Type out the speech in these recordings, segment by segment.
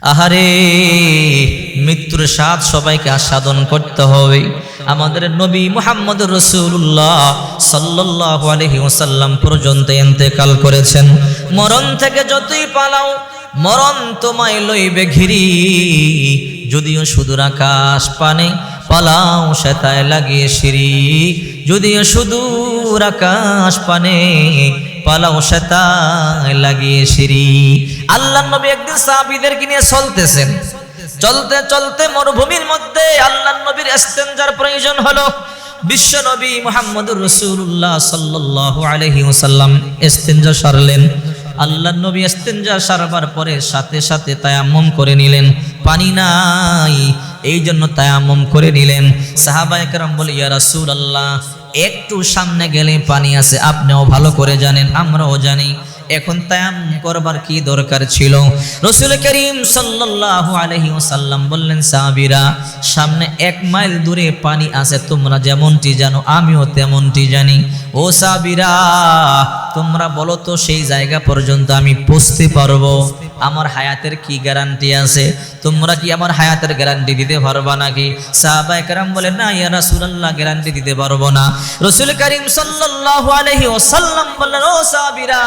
আহারে, মৃত্যুর স্বাদ সবাইকে আস্বাদন করতে হবে। আমাদের নবী মোহাম্মদ রসুল্লাহ সাল্লাহ আলহি ওসাল্লাম পর্যন্ত এন্তেকাল করেছেন। মরণ থেকে যতই পালাও, মরণ তোমায় লইবে ঘিরি। যদিও সুদূর আকাশ পানে পালাও সেতায় লাগিয়ে সিঁড়ি। যদিও সুদূর আকাশ পানে পালাও সেতায় লাগিয়ে সিঁড়ি। আল্লাহ নবী একদিন সাহাবিদেরকে নিয়ে চলতেছেন। চলতে চলতে মরুভূমির মধ্যে আল্লাহ নবীর এস্তেঞ্জার প্রয়োজন হলো বিশ্ব নবী মোহাম্মদুর রসুল্লাহ সাল্লাহ আলহি ওসাল্লাম এস্তেঞ্জা সারলেন। আল্লাহ নবী এস্তেঞ্জা সারবার পরে সাথে সাথে তায়াম্মম করে নিলেন। পানি নাই এই জন্য তায়াম্মম করে নিলেন। সাহাবা একরাম বলে, ইয়া রাসূল আল্লাহ একটু সামনে গেলে পানি আছে আপনিও ভালো করে জানেন আমরাও জানি। এখন তায়াম করবার কি দরকার ছিল? রসুল করিম সাল্লাল্লাহু আলাইহি ওয়াসাল্লাম বললেন, সাহাবীরা, সামনে এক মাইল দূরে পানি আছে, তোমরা যেমনটি জানো, আমিও তেমনটি জানি। ও সাহাবীরা, তোমরা বলো তো, সেই জায়গা পর্যন্ত আমি পৌঁছতে পারব? আমার হায়াতের কি গ্যারান্টি আছে? তোমরা কি আমার হায়াতের গ্যারান্টি দিতে পারবা নাকি? সাহাবা একরাম বলে না, ইয়া রাসূলুল্লাহ, গ্যারান্টি দিতে পারব না। রসুল করিম সাল্লাল্লাহু আলাইহি ওয়াসাল্লাম বললেন, ও সাহাবীরা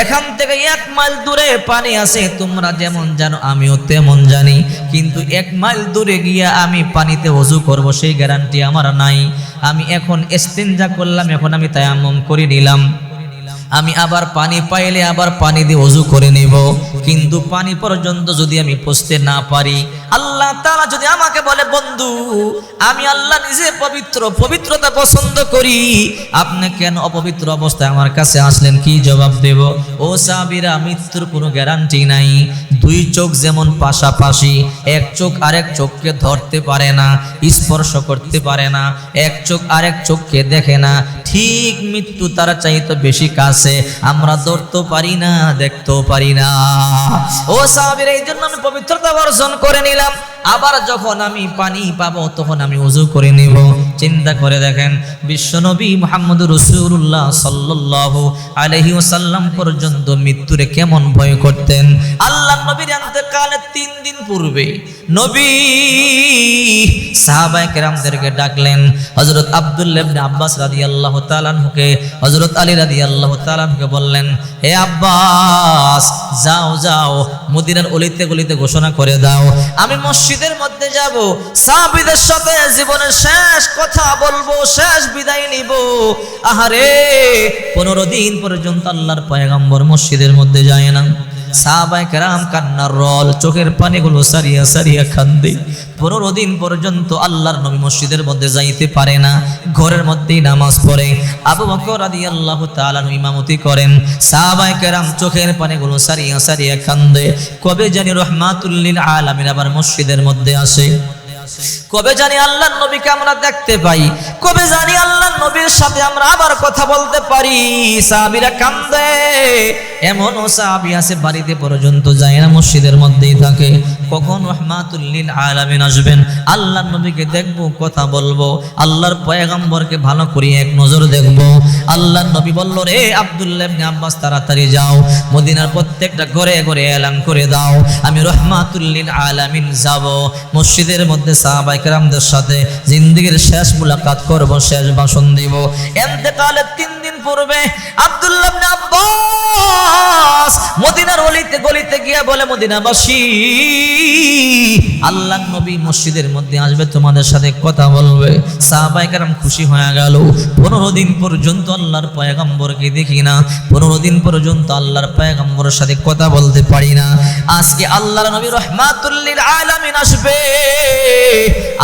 এখান থেকে এক মাইল দূরে পানি আছে, তোমরা যেমন জানো, আমিও তেমন জানি। কিন্তু এক মাইল দূরে গিয়া আমি পানিতে ওযু করব, সেই গ্যারান্টি আমার নাই। আমি এখন ইস্তিনজা করলাম, এখন আমি তায়াম্মুম করে নিলাম। আমি আবার পানি পাইলে আবার পানি দিয়ে অজু করে নিব। কিন্তু পানি পর্যন্ত যদি আমি পৌঁছতে না পারি আল্লাহ তারা যদি আমাকে বলে, বন্ধু, আমি আল্লাহ নিজে পবিত্র, পবিত্রতা পছন্দ করি, আপনি কেন অপবিত্র অবস্থায় আমার কাছে আসলেন? কি জবাব দেব? ও সাবিরা মৃত্যুর কোনো গ্যারান্টি নাই। দুই চোখ যেমন পাশাপাশি, এক চোখ আরেক চোখকে ধরতে পারে না, স্পর্শ করতে পারে না, এক চোখ আরেক চোখকে দেখে না। ঠিক মৃত্যু তারা চাইতো বেশি কাছে, আমরা ধরতেও পারি না, দেখতেও পারি না। ও সাহাবীর এই জন্য আমি পবিত্রতা বর্জন করে নিলাম। Yep. আবার যখন আমি পানি পাবো, তখন আমি উজু করে নিব। চিন্তা করে দেখেন বিশ্বনবী মোহাম্মদ রসুল্লাহ সাল্লাহ আলহি ওসাল্লাম পর্যন্ত মৃত্যুরে কেমন ভয় করতেন? আল্লাহ নবীর কালে তিন দিন পূর্বে নবী সাহাবায়ে কেরামদেরকে ডাকলেন, হযরত আব্দুল্লাহ ইবনে আব্বাস রাদিয়াল্লাহু তাআলা আনহুকে, হযরত আলী রাদিয়াল্লাহু তাআলা আনহুকে বললেন, হে আব্বাস, যাও যাও, মদিনার অলিতে গলিতে ঘোষণা করে দাও। আমি মসজিদের মধ্যে যাব। সাহাবিদের সাথে জীবনের শেষ কথা বলব, শেষ বিদায় নিব। আহারে, পনেরো দিন পর্যন্ত আল্লাহর পয়গাম্বর মসজিদের মধ্যে যায় না। সাহাবায়ে কেরাম রল, চোখের দিন পর্যন্ত আল্লাহর নবী মসজিদের মধ্যে যাইতে পারে না, ঘরের মধ্যেই নামাজ পড়ে। আবু ইমামতি করেন। কেরাম চোখের কবে জানি রহমাতুল লিল আলামিন আবার মসজিদের মধ্যে আসে। কবে জানি আল্লাহ নবীকে আমরা দেখতে পাই। কবে জানি আল্লাহ নবীর সাথে আমরা আবার কথা বলতে পারি। সাহাবীরা কান্দে এমনও সাহাবী আছে বাড়িতে পর্যন্ত যায় না, মসজিদের মধ্যেই থাকে। কখন রহমাতুল্লিল আলামিন আসবেন? আল্লাহ নবীকে দেখব, কথা বলব। আল্লাহর পয়গম্বরকে ভালো করে এক নজর দেখব। আল্লাহ নবী বলল, রে আব্দুল্লাহ ইবনে আব্বাস, তাড়াতাড়ি যাও। মদিনার প্রত্যেকটা ঘরে ঘরে এলান করে দাও। আমি রহমাতুল্লিল আলামিন যাব। মসজিদের মধ্যে সাহাবাই কেরামদের সাথে জিন্দিগির শেষ মুলাকাত করব, শেষ ভাষণ দিব। এতেকালের তিন দিন পূর্বে আব্দুল্লাহ আব্বাস মদিনার অলিতে গলিতে বলে, মদিনাবাসী, আল্লাহ নবী মসজিদের মধ্যে আসবে, তোমাদের সাথে কথা বলবে। সাহাবাই কেরাম খুশি হয়ে গেল। পনেরো দিন পর্যন্ত আল্লাহর পয়গম্বরকে দেখি না। পনেরো দিন পর্যন্ত আল্লাহর পয়গম্বরের সাথে কথা বলতে পারি না। আজকে আল্লাহর নবী রহমাতুল্লিল আলামিন আসবে।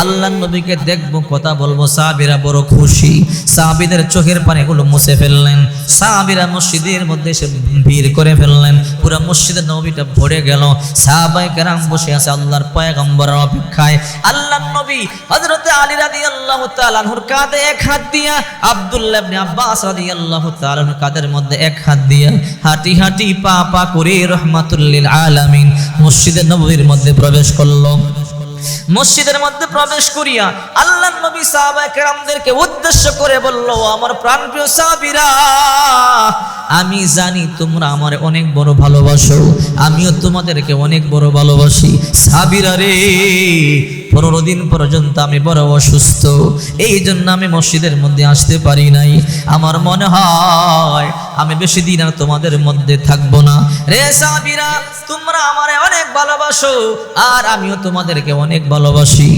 আল্লাহ নবীকে দেখব, কথা বলব, সাহাবিরা বড় খুশি। সাহাবিদের চোখের পানিগুলো মুছে ফেললেন। সাহাবিরা মসজিদের মধ্যে এসে ভিড় করে ফেললেন। পুরো মসজিদের নবীটা ভরে গেল। সাহাবাই কেরাম বসে আছে আল্লাহর পয়গম্বরের অপেক্ষায়। আল্লাহ নবী হযরত আলী রাদিয়াল্লাহু তাআলা আনহুর কাঁধে এক হাত দিয়া, আব্দুল্লাহ ইবনে আব্বাস রাদিয়াল্লাহু তাআলা আনহুর কাঁধের মধ্যে এক হাত দিয়া হাঁটি হাঁটি পা পা করে রহমাতুল্লিল আলামিন মসজিদের নববীর মধ্যে প্রবেশ করল। মসজিদের মধ্যে প্রবেশ করিয়া আল্লাহ নবী সাহাবা উদ্দেশ্য করে বলল আমার প্রাণপ্রিয় সাহাবিরা, আমি জানি তোমরা আমার অনেক বড় ভালোবাসো। আমিও তোমাদেরকে অনেক বড় ভালোবাসি। সাবিরা রে পনেরো দিন পর্যন্ত আমি বড় অসুস্থ। এই জন্য আমি মসজিদের মধ্যে আসতে পারি নাই। আমার মনে হয় আমি বেশি দিন আর তোমাদের মধ্যে থাকব না। রে সাবিরা তোমরা আমারে অনেক ভালোবাসো, আর আমিও তোমাদেরকে অনেক ভালোবাসি।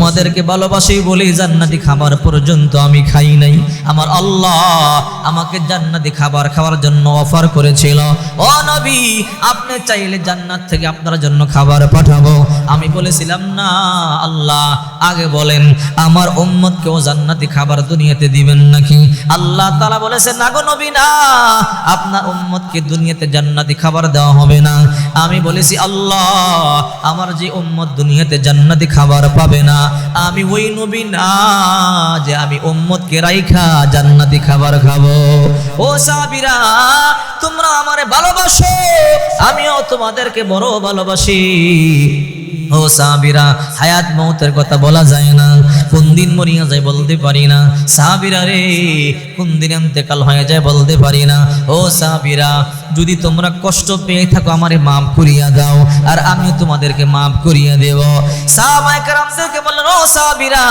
তোমাদেরকে ভালোবাসি বলেই জান্নাতি খাবার পর্যন্ত আমি খাই নাই। আমার আল্লাহ আমাকে জান্নাতি খাবার খাওয়ার জন্য অফার করেছিল। ও নবী, আপনি চাইলে জান্নাত থেকে আপনার জন্য খাবার পাঠাবো। আমি বলেছিলাম, না, আল্লাহ, আগে বলেন, আমার উম্মতকেও জান্নাতি খাবার দুনিয়াতে দিবেন নাকি? আল্লাহ তালা বলেছে না গো নবী, না, আপনার উম্মতকে দুনিয়াতে জান্নাতি খাবার দেওয়া হবে না। আমি বলেছি, আল্লাহ, আমার যে উম্মত দুনিয়াতে জান্নাতি খাবার পাবে না আমি ওই নবী না যে আমি উম্মতকে রাইখা জান্নাতি খাবার খাব। ও সাবিরা তোমরা আমারে ভালোবাসো, আমিও তোমাদেরকে বড় ভালোবাসি। ও সাবিরা হায়াত মৌতের কথা বলা যায় না, কোন দিন মরিয়া যায় বলতে পারি না। সাবিরা রে, কোন দিন এতেকাল হয়ে যায় বলতে পারি না। ও সাবিরা যদি তোমরা কষ্ট পেয়ে থাকো, আমারে মাফ করিয়া দাও, আর আমিও তোমাদেরকে মাফ করিয়া দেব। সাহাবায়ে কেরামদেরকে বললেন, ও সাবিরা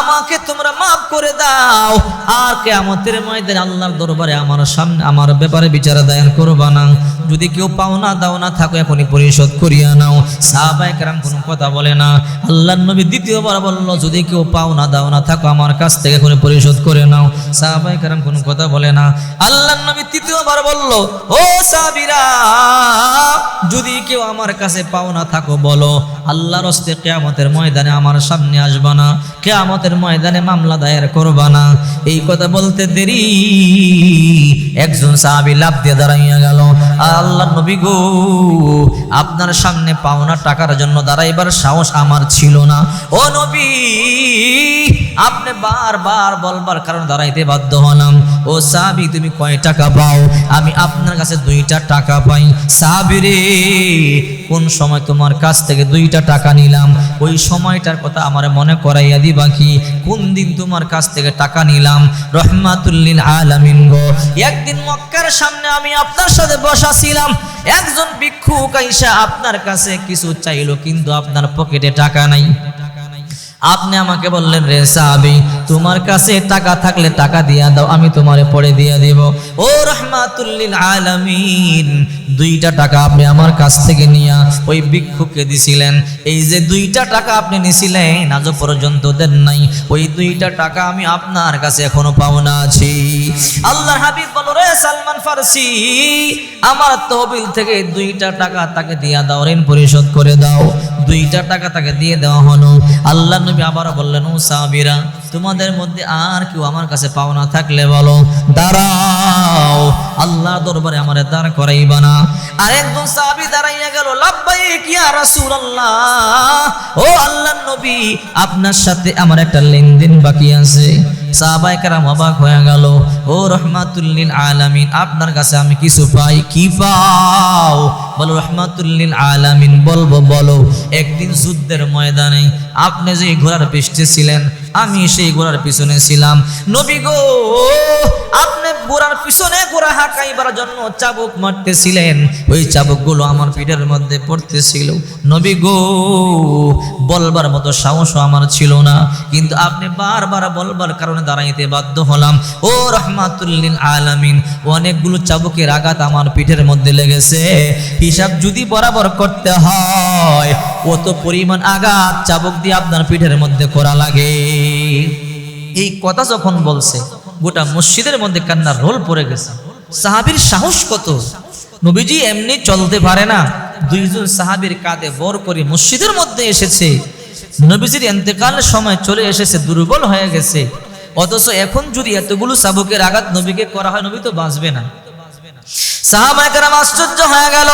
আমাকে তোমরা মাফ করে দাও, আর কিয়ামতের ময়দানে আল্লাহর দরবারে আমার সামনে, আমার ব্যাপারে বিচার দায়ন করবা না। যদি কেউ পাওনা দাও না, থাকো, এখনই পরিশোধ করিয়া নাও। সাহাবায়ে কেরাম কোনো কথা বলে না। আল্লাহর নবী দ্বিতীয়বার বলল, যদি কেউ পাওনা দাও না, থাকো, আমার কাছ থেকে এখনই পরিশোধ করে নাও। সাহাবায়ে কেরাম কোনো কথা বলে না। আল্লাহর নবী তৃতীয়বার বলল ও সাবিরা, যদি কেউ আমার কাছে পাওনা থাকো, বলো, আল্লাহর হস্তে কেয়ামতের ময়দানে আমার সামনে আসবা না, কেয়ামতের ময়দানে মামলা দায়ের করবা না। এই কথা বলতে দেরি, একজন সাহাবি লাভ দিয়ে দাঁড়াইয়া গেল আল্লাহ নবী গো, আপনার সামনে পাওনা টাকার জন্য দাঁড়াইবার সাহস আমার ছিল না। ও নবী, আপনি বারবার বলবার কারণ দাঁড়াইতে বাধ্য হলাম। ও সাহাবি, তুমি কয় টাকা পাও? আমি আপনার কাছে দুইটা টাকা পাই। সাহাবি রে কোন সময় তোমার কাছ থেকে দুইটা টাকা নিলাম? ওই সময়টার কথা আমার মনে করাইয়া দিবা কি? কোন দিন তোমার কাছ থেকে টাকা নিলাম? রহমাতুল্লিল আলামিন গো। একদিন মক্কার সামনে আমি আপনার সাথে বসা ছিলাম একজন ভিক্ষুক আইসা আপনার কাছে কিছু চাইলো, কিন্তু আপনার পকেটে টাকা নাই। আপনি আমাকে বললেন, রে সাহাবি, তোমার কাছে টাকা থাকলে টাকা দিয়া দাও, আমি তোমারে পরে দিয়া দিব। ও রহমাতুল্লিল আলামিন, দুইটা টাকা আপনি আমার কাছ থেকে নিয়া ওই ভিক্ষুকে দিছিলেন। এই যে দুইটা টাকা আপনি নিছিলেন, আজও পর্যন্ত দেন নাই। ওই দুইটা টাকা আমি আপনার কাছে এখনও পাওনা আছি। আল্লাহর হাবিব বলো রে সালমান ফারসি, আমার তহবিল থেকে দুইটা টাকা তাকে দিয়া দাও, ঋণ পরিশোধ করে দাও। দুইটা টাকা তাকে দিয়ে দেওয়া হলো। আল্লাহ নবী আবার বললেন, ও সাবিরা তোমাদের মধ্যে আর কেউ আমার কাছে পাওনা থাকলে বলো। দাঁড়াও আল্লাহ দরবারে আমার দাঁড় করাইবা না। আর একজন সাহাবি দাঁড়াইয়া গেল, লাব্বাইক ইয়া রাসূলুল্লাহ। ও আল্লাহর নবী, আপনার সাথে আমার একটা লেনদেন বাকি আছে। সাহাবায়ে কেরাম অবাক হয়ে গেল, ও রহমাতুল্লিল আলামিন, আপনার কাছে আমি কিছু পাই, কি পাও? বলো রহমাতুল্লিন আলামিন, বলব, বলো, একদিন যুদ্ধের ময়দানে আপনি যে ঘোড়ার পৃষ্ঠে ছিলেন, আমি সেই ঘোড়ার পিছনে ছিলাম। নবী গো, আপনি ঘোড়ার পিছনে ঘোড়া হাঁকাইবার জন্য চাবুক মারতেছিলেন। ওই চাবুকগুলো আমার পিঠের মধ্যে পড়তেছিল। নবী গো, বলবার মতো সাহসও আমার ছিল না। কিন্তু আপনি বারবার বলবার কারণে দাঁড়াইতে বাধ্য হলাম। ও রহমাতুল্লিল আলামিন, অনেকগুলো চাবুকের আঘাত আমার পিঠের মধ্যে লেগেছে। হিসাব যদি বরাবর করতে হয় কত পরিমাণ আঘাত চাবুক দিয়ে আপনার পিঠের মধ্যে করা লাগে। এই কথা যখন বলছে, গোটা মসজিদের মধ্যে কান্নার রোল পড়ে গেছে। সাহাবীর সাহস কত? নবীজি এমনি চলতে পারে না। দুইজন সাহাবীর কাঁধে বর করে মসজিদের মধ্যে এসেছে। নবীজির এন্তেকালের সময় চলে এসেছে, দুর্বল হয়ে গেছে। অথচ এখন যদি এতগুলো সাবুকের আঘাত নবীকে করা হয়, নবী তো বাঁচবে না। সাহাবাহাম আশ্চর্য হয়ে গেল।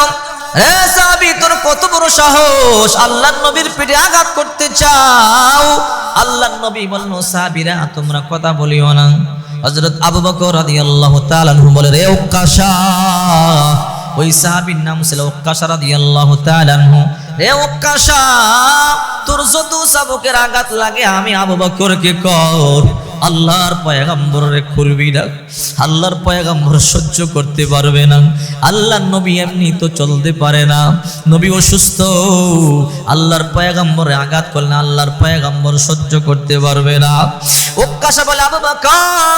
তোর কত বড় সাহস? আল্লাহ নবীর আঘাত করতে চাও? আল্লাহ নবী সাহাবিরা, তোমরা কথা বলিও না। হজরত আবু বকর রাদিয়াল্লাহু তাআলা বলে, রে উক্কাশা ওই সাহাবীর নাম ছিল উক্কাশা রাদিয়াল্লাহু তাআলা আনহু। রে উক্কাশা তোর যত সাবকের আঘাত লাগে, আমি আবু বকরকে কর। আল্লাহর পয়গাম্বরে করবি না আল্লাহর পয়গাম্বর সহ্য করতে পারবে না। আল্লাহর নবী এমনি তো চলতে পারে না। নবী অসুস্থ, আল্লাহর পয়গাম্বরে আঘাত করলে আল্লাহর পয়গাম্বর সহ্য করতে পারবে না। ওকাশা বলে, আবু বকর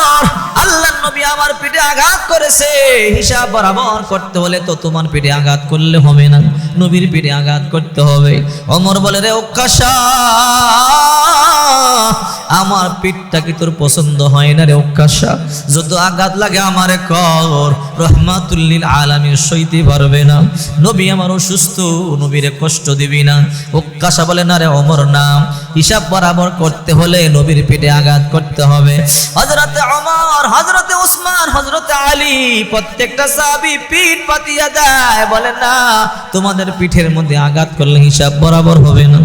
নবী আমার পিঠে আঘাত করেছে। হিসাব বরাবর করতে হলে তো তোমার পিঠে আঘাত করলে হবে না। নবীর পিঠে আঘাত করতে হবে। অমর বলে, রে ওকাশা আমার পিঠটা কি তোর পছন্দ হয় না রে ওকাশা যত আঘাত লাগে আমারে কর, রহমাতুল্লিল আলামিন সইতে পারবে না। নবী আমার অসুস্থ, নবীরে কষ্ট দিবি না। ওকাশা বলে, না রে অমর নাম হিসাব বরাবর করতে হলে নবীর পিঠে আঘাত করতে হবে। হজরতে অমর হজরতে ওসমান হজরতে আলী, প্রত্যেকটা সাহাবি পিঠ পাতিয়া দেয়। বলে, না, তোমাদের পিঠের মধ্যে আঘাত করলে হিসাব বরাবর হবে না।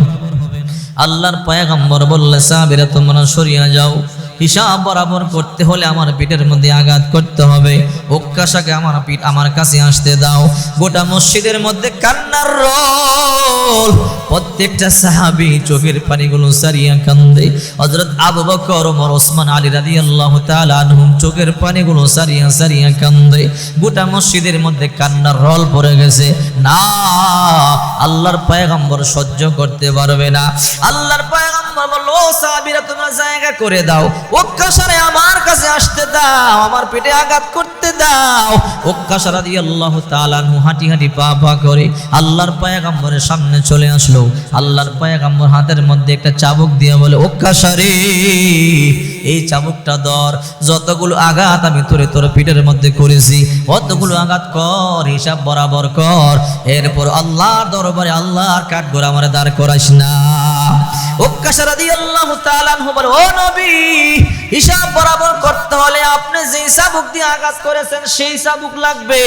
আল্লাহর পয়গম্বর বললে, সাহাবিরা, তোমরা সরিয়া যাও। হিসাব বরাবর করতে হলে আমার পিঠের মধ্যে আঘাত করতে হবে। ওকাশাকে আমার পিঠ আমার কাছে আসতে দাও। গোটা মসজিদের মধ্যে কান্নার রোল প্রত্যেকটা সাহাবি চোখের পানিগুলো সারিয়া কান্দে। হযরত আবু বকর ওমর ওসমান আলী রাদিয়াল্লাহু তাআলা আনহুম চোখের পানিগুলো সারিয়া সারিয়া কান্দে। গোটা মসজিদের মধ্যে কান্নার রল পড়ে গেছে। না, আল্লাহর পয়গম্বর সহ্য করতে পারবে না। আল্লাহর পয়গম্বর বলল সাহাবীরা, তোমরা জায়গা করে দাও। ওক্কাসারে আমার কাছে আসতে দাও। আমার পেটে আঘাত করতে দাও। ওক্কাসা রাদিয়াল্লাহু তাআলা আনহু হাঁটি হাঁটি পা পা করে আল্লাহর পয়গম্বরের সামনে চলে আসলো। আল্লাহর পয়গম্বর হাতের মধ্যে একটা চাবুক দিয়ে বলে ওক্কাসারে এই চাবুকটা ধর। যতগুলো আঘাত আমি তোরে তোর পিঠের মধ্যে করেছি, অতগুলো আঘাত কর, হিসাব বরাবর কর। এরপর আল্লাহর দরবারে আল্লাহর কাঠ গোড়া আমার দাঁড় করাইস না। ওক্কাসা রাদিয়াল্লাহু তাআলা বলে, ও নবী হিসাব বরাবর করতে হলে আপনি যেই চাবুক দিয়ে আঘাত করেছেন, সেই চাবুক লাগবে।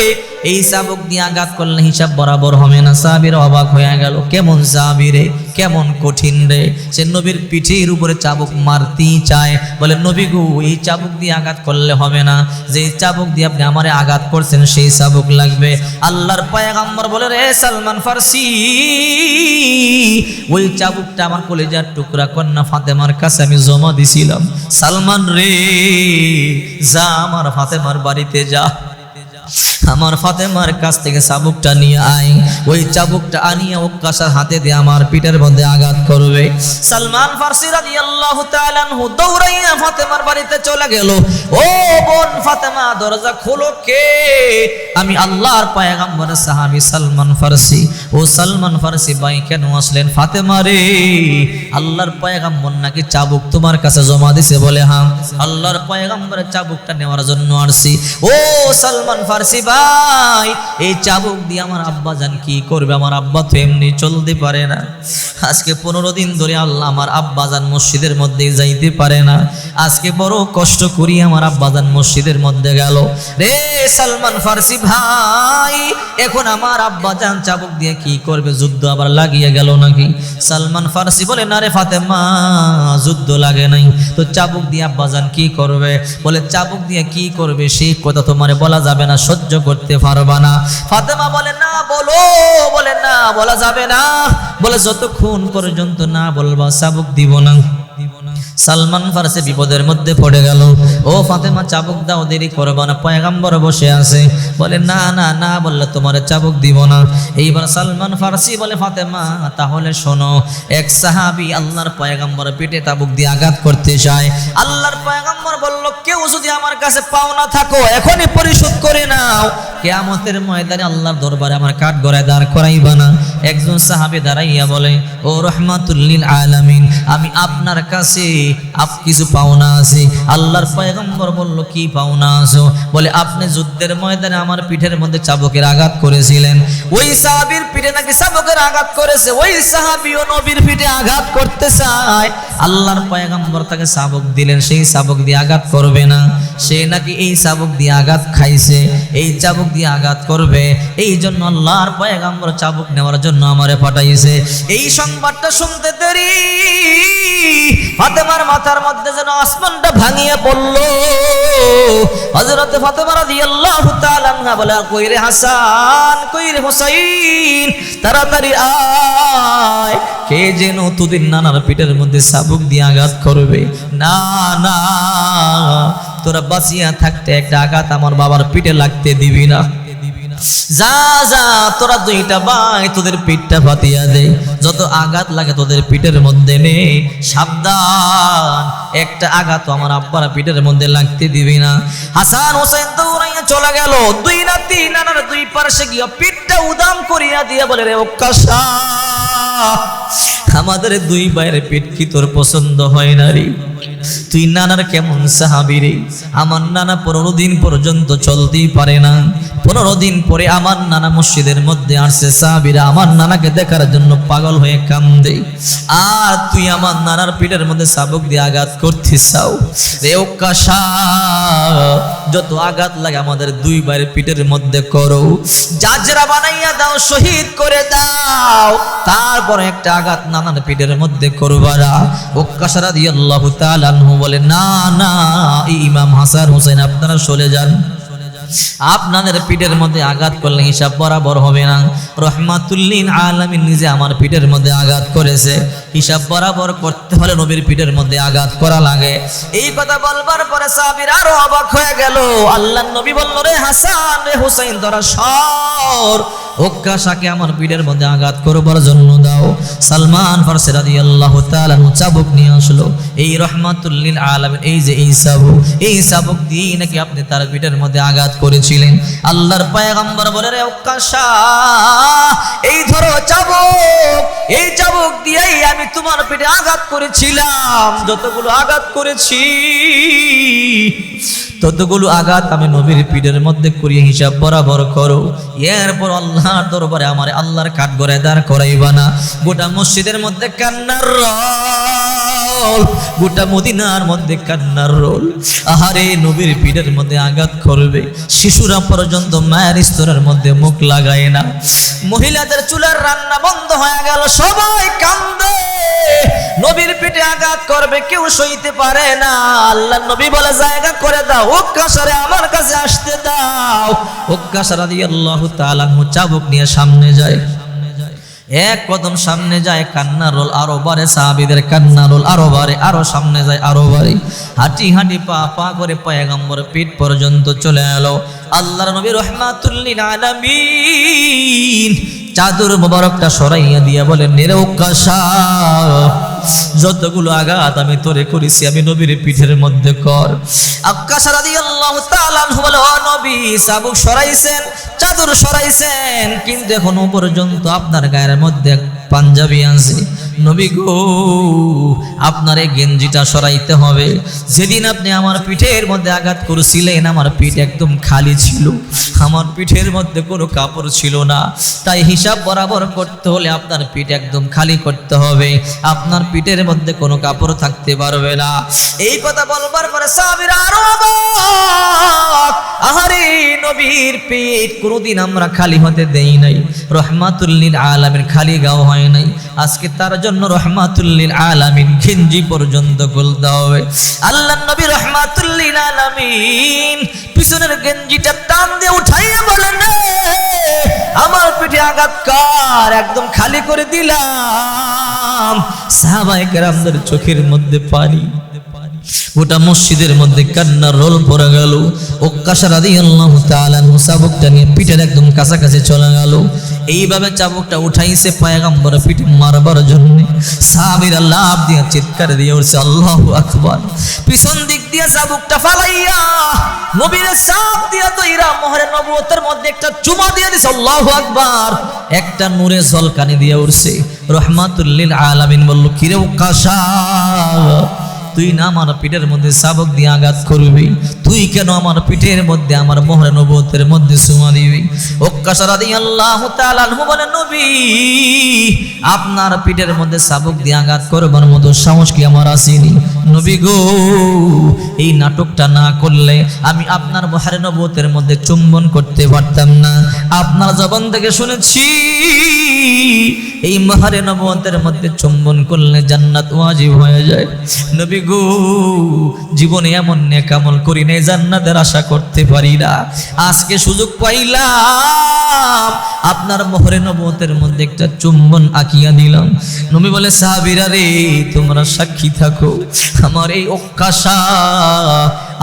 এই চাবুক দিয়ে আঘাত করলে হিসাব বরাবর হবে না। সাহাবীর অবাক হয়ে গেল, কেমন সাহাবী রে, কেমন কঠিন রে। সে নবীর পিঠের উপরে চাবুক মারতেই চায়। বলে, নবী গো, এই চাবুক দিয়ে আঘাত করলে হবে না। যে চাবুক দিয়ে আপনি আমারে আঘাত করছেন, সেই চাবুক লাগবে। আল্লাহর পয়গাম্বর বলে, রে সালমান ফার্সি, ওই চাবুকটা আমার কলেজার টুকরা কন্যা ফাতেমার কাছে আমি জমা দিছিলাম। সালমান রে যা আমার ফাতেমার বাড়িতে যা। আমার ফাতেমার কাছ থেকে চাবুকটা নিয়ে আয়। ওই চাবুকটা আনিয়ে ওকাশার হাতে দিয়ে আমার পিঠের মধ্যে আঘাত করবে। সালমান ফার্সি রাদিয়াল্লাহু তাআলা আনহু দৌড়াইয়া ফাতেমার বাড়িতে চলে গেল। ও বোন ফাতেমা, দরজা খোলো কে? আমি আল্লাহর পয়গম্বরের সাহাবী সালমান ফার্সি। ও সালমান ফার্সি ভাই, কেন আসলেন ফাতেমা রে? আল্লাহর পয়গম্বর নাকি চাবুক তোমার কাছে জমা দিছে বলে হ্যাঁ? আল্লাহর পয়গম্বরের চাবুকটা নেওয়ার জন্য আসছি। ও সালমান ফার্সি ভাই, এই চাবুক দিয়ে আমার আব্বা জান কি করবে? আমার আব্বা তো এমনি চলতে পারে না। আজকে পনেরো দিন ধরে আল্লাহ আমার আব্বা জান মসজিদের মধ্যে যাইতে পারে না। আজকে বড় কষ্ট করি আমার আব্বা জান মসজিদের মধ্যে গেল। রে সালমান ফার্সি ভাই, এখন আমার আব্বা জান চাবুক দিয়ে কি করবে? যুদ্ধ আবার লাগিয়ে গেল নাকি? সালমান ফার্সি বলে, না রে ফাতেমা, যুদ্ধ লাগে নাই। তো চাবুক দিয়ে আব্বা জান কি করবে? বলে, চাবুক দিয়ে কি করবে? সেই কথা তোমার বলা যাবে না। সহ্য করতে পারবা না। ফাতেমা বলে, না, বলো। বলে, না, বলা যাবে না। বলে, যতক্ষণ পর্যন্ত না বলবা, সাবুক দিব না। দিব সালমান ফারসে বিপদের মধ্যে পড়ে গেল। ও ফাতেমা, চাবুক দাও, দেরি করব না, পয়গাম্বর বসে আছে। বলে, না না না, বললে, তোমার চাবুক দিব না। এইবার সালমান ফারসি বলে, ফাতেমা, তাহলে শোনো, এক সাহাবি আল্লাহর পয়গাম্বর পেটে তাবুক দিয়ে আঘাত করতে চায়। আল্লাহর পয়গাম্বর বলল, কেউ যদি আমার কাছে পাওনা থাকো, এখনই পরিশোধ করে নাও। কেয়ামতের ময়দানে আল্লাহর দরবারে আমার কাঠ গড়ায় দাঁড় করাইবা না। একজন সাহাবি দাঁড়াইয়া বলে, ও রহমাতুল্লিল আলামিন, আমি আপনার কাছে আপ কিছু পাওনা আছে? আল্লাহর পয়গম্বর বলল, কি পাওনা আছো? বলে, আপনি যুদ্ধের ময়দানে আমার পিঠের মধ্যে চাবকের আঘাত করেছিলেন। ওই সাহাবীর পিঠে নাকি চাবকের আঘাত করেছে? ওই সাহাবিও নবীর পিঠে আঘাত করতে চায়। আল্লাহর পয়গম্বর তাকে চাবক দিলেন, সেই চাবক দিয়ে আঘাত করবে না। সে নাকি এই চাবক দিয়ে আঘাত খাইছে। এই চাবুক দিয়ে আঘাত করবে। এই জন্য আল্লাহর পয়গম্বর চাবুক নেওয়ার জন্য আমারে পাঠাইছে। এই সংবাদটা শুনতে দেরি। ফাতেমার মাথার মধ্যে যেন আসমানটা ভাঙিয়ে পড়ল। হযরত ফাতেমা রাদিয়াল্লাহু তাআলা আনহা বলে কই রে হাসান কই রে হুসাইন, তাড়াতাড়ি আয়। কে যেন তোদের নানার পিঠের মধ্যে সাবুক দিয়ে আঘাত করবে? না না, তোরা বাঁচিয়া থাকতে একটা আঘাত আমার বাবার পিঠে লাগতে দিবি না। যা যা, তোরা দুইটা ভাই, তোদের পিঠটা ফাতিয়া দে। যত আঘাত লাগে তোদের পিঠের মধ্যে নে। সাবধান, একটা আঘাত আমার আব্বার পিঠের মধ্যে লাগতে দিবি না। হাসান হোসেন দৌড়াইয়া চলে গেল। দুই নাতি নানার দুই পার্শ্বে গিয়া পিঠটা উদাম করিয়া দিয়া বলে, রে ওকাশা আমাদের দুই ভাইয়ের পিঠ কি তোর পছন্দ হয় না রে? তুই নানার কেমন সাহাবি রে? আমার নানা পনেরো দিন পর্যন্ত চলতেই পারে না। পনেরো দিন পরে আমার নানা মসজিদের মধ্যে আসছে সাহাবিরা আমার নানাকে দেখার জন্য পাগল হয়ে কান্দে। আর তুই আমার নানার পিঠের মধ্যে সাবক দিয়ে আঘাত করতে চাও রে ওকাশা যত আঘাত লাগে আমাদের দুই ভাইয়ের পিঠের মধ্যে করো। যাজরা বানাইয়া দাও, শহীদ করে দাও। তারপরে একটা আঘাত নানার পিঠের মধ্যে করবারা ওকাশারা দিয়ে তালানহু বলে, না না ইমাম হাসান হোসেন আপনারা চলে যান। আপনাদের পিঠের মধ্যে আঘাত করলে হিসাব বরাবর হবে না। রহমাতুল্লিন আলামিন নিজে আমার পিঠের মধ্যে আঘাত করেছে। হিসাব বরাবর করতে হলে নবীর পিঠের মধ্যে আঘাত করা লাগে। এই কথা বলবার পরে সাবির আরও অবাক হয়ে গেল। আল্লাহ নবী বলল, রে হাসান, রে হুসাইন, তোরা সর। ওকাশাকে আমার পিঠের মধ্যে আঘাত করবার জন্য দাও। সালমান ফারসি রাদিয়াল্লাহু তাআলা চাবুক নিয়ে আসলো। এই রহমাতুল্লিল আলামিন, এই যে এই চাবুক এই চাবুক দিয়ে নাকি আপনি তার পিঠের মধ্যে আঘাত করেছিলেন? আল্লাহর পয়গম্বর বলে, রে ওকাশা এই ধরো চাবুক, এই চাবুক দিয়েই আমি তোমার পেটে আঘাত করেছিলাম। যতগুলো আঘাত করেছি, ততগুলো আঘাত আমি নবীর পিঠের মধ্যে করিয়ে হিসাব বরাবর করো। এরপর আল্লাহর দরবারে আমার আল্লাহর কাঠ গড়ে দাঁড় করাইবা না। গোটা মসজিদের মধ্যে কান্নার রোল। গোটা মদিনার মধ্যে কান্নার রোল। আহারে, নবীর পিঠের মধ্যে আঘাত করবে। শিশুরা পর্যন্ত মায়ের স্তরের মধ্যে মুখ লাগায় না। মহিলাদের চুলার রান্না বন্ধ হয়ে গেল, সবাই কান্দে। নবীর পিঠে আঘাত করবে, কেউ সইতে পারে না। আল্লাহ নবী বলে, জায়গা করে দাও ওকাশারে আমার কাছে আসতে দাও। ওকাশারা দিয়ে আল্লাহ তাআলা চাবুক নিয়ে সামনে যায়। এক কদম সামনে যায় কান্নার রোল আরও বারে সাহাবিদের কান্নার রোল আরও বারে আরও সামনে যায় আরও বারে হাঁটি হাঁটি পা পা করে পয়গম্বর পিঠ পর্যন্ত চলে এলো। আল্লাহর নবী রহমাতুল্লিল আলামিন চাদর মোবারকটা সরাইয়া দিয়া বলে নিরৌকাশা যতগুলো আঘাত আমি তোরে করেছি, আমি নবীর পিঠের মধ্যে কর। আকাশ রাদিয়াল্লাহু তাআলা বলে, ও নবী সাবুক সরাইছেন চাদর সরাইছেন কিন্তু এখনও পর্যন্ত আপনার গায়ের মধ্যে পাঞ্জাবি আছে নবী গো, আপনার এই গেঞ্জিটা সরাইতে হবে। যেদিন আপনি আমার পিঠের মধ্যে আঘাত করেছিলেন, আমার পিঠ একদম খালি ছিল। আমার পিঠের মধ্যে কোনো কাপড় ছিল না। তাই হিসাব বরাবর করতে হলে আপনার পিঠ একদম খালি করতে হবে। আপনার পিঠের মধ্যে কোনো কাপড় থাকতে পারবে না। এই কথা বলবার পরে আহারে, নবীর পেট কোনোদিন আমরা খালি হতে দেই নাই। রহমাতুল্লিল আলামিন খালি গাও হয় নাই। আজকে তার জন্য রহমাতুল্লিল আলামিন খিঞ্জি পর্যন্ত খুলতে হবে। আল্লাহ নবী রহমাতুল্লিল আলামিন পিছনের গেঞ্জিটা টান দিয়ে উঠাইয়া বলেন আমার পিঠে আঘাত কর? একদম খালি করে দিলাম। সাহাবায়ে কেরামদের চোখের মধ্যে পানি। গোটা মসজিদের মধ্যে কান্নার রোল পড়ে গেল। ওকাশা রাদি আল্লাহ তালান চাবুকটা নিয়ে পিঠের একদম কাছাকাছি চলে গেল। এইভাবে চাবুকটা উঠাইছে পায়গাম্বর পিঠে মারবার জন্য। সাহাবিরা লাভ দিয়ে চিৎকার দিয়ে উঠছে, আল্লাহ আকবার। পিছন দিক দিয়ে চাবুকটা ফালাইয়া নবীর চাপ দিয়া তৈরা মোহরে নবুয়তের মধ্যে একটা চুমা দিয়ে দিছে, আল্লাহ আকবার। একটা নূরে জলকানি দিয়ে উঠছে। রহমাতুল্লিল আলামিন বলল, কিরে ওকাশা তুই না আমার পিঠের মধ্যে শাবক দিয়ে আঘাত করবি। তুই কেন আমার পিঠের মধ্যে আমার মোহরে নবতের মধ্যে সুমা দিবি? আপনার পিঠের মধ্যে শাবক দিয়ে আঘাত করবার মতো সাহস কি আমার আসেনি? নবী গো, এই নাটকটা না করলে আমি আপনার মোহরে নবতের মধ্যে চুম্বন করতে পারতাম না। আপনার জবান থেকে শুনেছি, এই মহারে নবতের মধ্যে চুম্বন করলে জান্নাত ওয়াজিব হয়ে যায়। নবী গো, জীবনে এমন নেকামল করি নাই, জান্নাতের আশা করতে পারি না। আজকে সুযোগ পাইলাম, আপনার মোহরে নবতের মধ্যে একটা চুম্বন আঁকি ঢুকিয়া দিলাম। নবী বলে, সাহাবিরা রে, তোমরা সাক্ষী থাকো। আমার এই অক্কাশা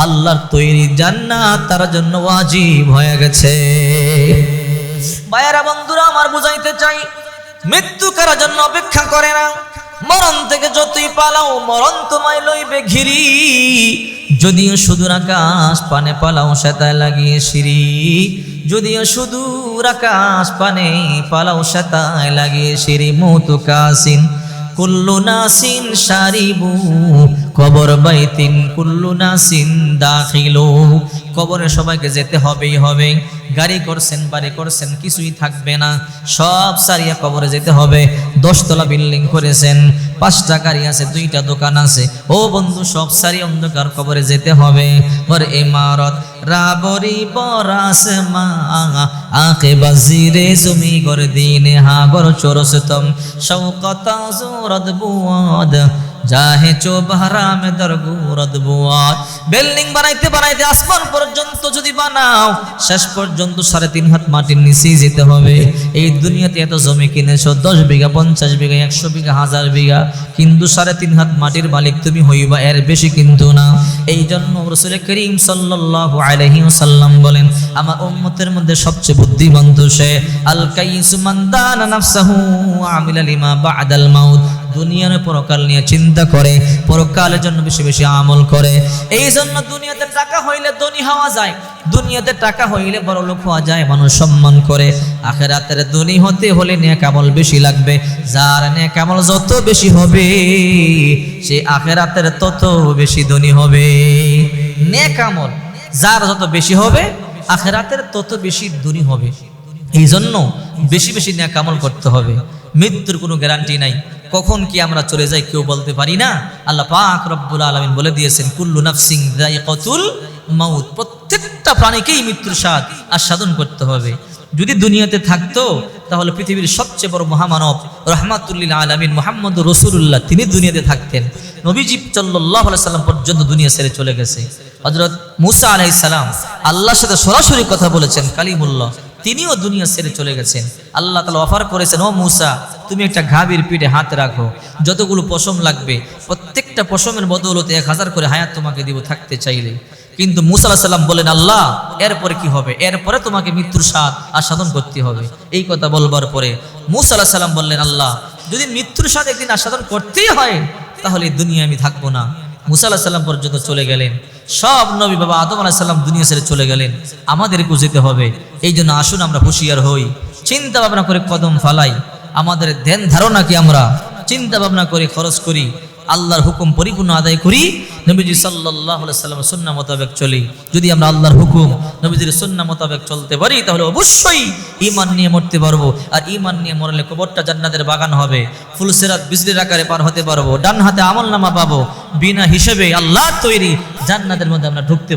আল্লাহর তৈরি জান্নাত, তার জন্য ওয়াজিব হয়ে গেছে। ভাইয়ারা, বন্ধুরা, আমার বুঝাইতে চাই, মৃত্যু কার জন্য অপেক্ষা করে না। মরণ থেকে যতই পালাও, মরণ তোমায় লইবে ঘিরি। যদিও সুদূর আকাশ পানে পালাও, সেতায় লাগিয়ে সিরি যদিও সুদূর আকাশ পানে পালাও, সেতায় লাগিয়ে সিঁড়ি। মৌতু কাসিন কুল্লু নাসিন সারিবু কবর বাইতিন কুল্লু নাসিন দাখিলু। কবরে সবাইকে যেতে হবেই হবে। গাড়ি করছেন, বাড়ি করছেন, কিছুই থাকবে না। সব সারিয়া কবরে যেতে হবে। দশতলা বিল্ডিং করেছেন। পাঁচটা গাড়ি আছে, দুইটা দোকান আছে। ও বন্ধু, সব সারি অন্ধকার কবরে যেতে হবে। ওর ইমারত, রাবরি বরাস মা, আকে বাজিরে জমি গর দিনে, হাগর চোরসতম শৌকতা জোরদ বুয়াদ। যাহে চোবাহারা মে দরগুরদ বিল্ডিং বানাইতে বানাইতে আসমান পর্যন্ত যদি বানাও, শেষ পর্যন্ত সাড়ে তিন হাত মাটির নিচেই যেতে হবে। এই দুনিয়াতে এত জমি কিনেছো, দশ বিঘা, পঞ্চাশ বিঘা, একশো বিঘা, হাজার বিঘা, কিন্তু সাড়ে তিন হাত মাটির মালিক তুমি হইবা, এর বেশি কিন্তু না। এই জন্য রসুল করিম সাল্লাল্লাহু আলাইহি ওয়াসাল্লাম বলেন, আমার উম্মতের মধ্যে সবচেয়ে বুদ্ধিমন্ত সে, আল কাইসু মান দানা নাফসাহু আমিলা লিমা বাদাল মাউত। দুনিয়ার পরকাল নিয়ে চিন্তা করে, পরকালের জন্য বেশি বেশি আমল করে। এই জন্য দুনিয়াতে টাকা হইলে ধনী হওয়া যায়, দুনিয়াতে টাকা হইলে বড় লোক হওয়া যায়, মানুষ সম্মান করে। আখের আখেরাতের ধনী হতে হলে নেক আমল বেশি লাগবে, যার নেক আমল যত বেশি হবে, সে আখের আখেরাতের তত বেশি ধনী হবে। নেক আমল যার যত বেশি হবে আখের আখেরাতের তত বেশি ধনী হবে। এই জন্য বেশি বেশি নেক আমল করতে হবে। মৃত্যুর কোনো গ্যারান্টি নাই। কখন কি আমরা চলে যাই কেউ বলতে পারি না। আল্লাহ পাক রব্বুল আলমিন বলে দিয়েছেন, কুল্লু নাফসিং কতুল মাউত। প্রত্যেকটা প্রাণীকেই মৃত্যুর স্বাদ আস্বাদন করতে হবে। যদি দুনিয়াতে থাকতো তাহলে পৃথিবীর সবচেয়ে বড় মহামানব রহমাতুল্লিল আলমিন মোহাম্মদ রসুল্লাহ তিনি দুনিয়াতে থাকতেন। নবীজি সাল্লাহ সাল্লাম পর্যন্ত দুনিয়া ছেড়ে চলে গেছে। হজরত মুসা আলাইসালাম আল্লাহর সাথে সরাসরি কথা বলেছেন, কালিমুল্লাহ, তিনিও দুনিয়া ছেড়ে চলে গেছেন। আল্লাহ তালা অফার করেছেন, ও মুসা, তুমি একটা ঘাবির পিঠে হাত রাখো। যতগুলো পশম লাগবে, প্রত্যেকটা পশমের বদৌলতে এক হাজার করে হায়াত তোমাকে দিব থাকতে চাইলে। কিন্তু মুসা আলাহ সাল্লাম বলেন, আল্লাহ, এরপরে কি হবে? এরপরে তোমাকে মৃত্যুর স্বাদ আস্বাদন করতে হবে। এই কথা বলবার পরে মুসা আলাহ সাল্লাম বললেন, আল্লাহ, যদি মৃত্যুর স্বাদ একদিন আস্বাদন করতেই হয়, তাহলে দুনিয়া আমি থাকব না। মুসা আলাহ সাল্লাম পর্যন্ত চলে গেলেন। সব নবী বাবা আদম আলাহ সাল্লাম দুনিয়া ছেড়ে চলে গেলেন। আমাদেরকেও যেতে হবে। এই জন্য আসুন আমরা হুঁশিয়ার হই। চিন্তা ভাবনা করে কদম ফালাই। আমাদের ধ্যান ধারণা কি আমরা চিন্তা ভাবনা করে খরচ করি। আল্লাহর হুকুম পরিপূর্ণ আদায় করি, নবীজি সাল্লাহ সাল্লাম সন্না মোতাবেক চলি। যদি আমরা আল্লাহর হুকুম, নবীজির সন্না মোতাবেক চলতে পারি, তাহলে অবশ্যই ইমান নিয়ে মরতে পারব। আর ইমান নিয়ে মরলে কবরটা জান্নাদের বাগান হবে। ফুলসেরাত বিজলির আকারে পার হতে পারব। ডান হাতে আমল নামা পাবো। বিনা হিসেবে আল্লাহ তৈরি জান্নাদের মধ্যে আমরা ঢুকতে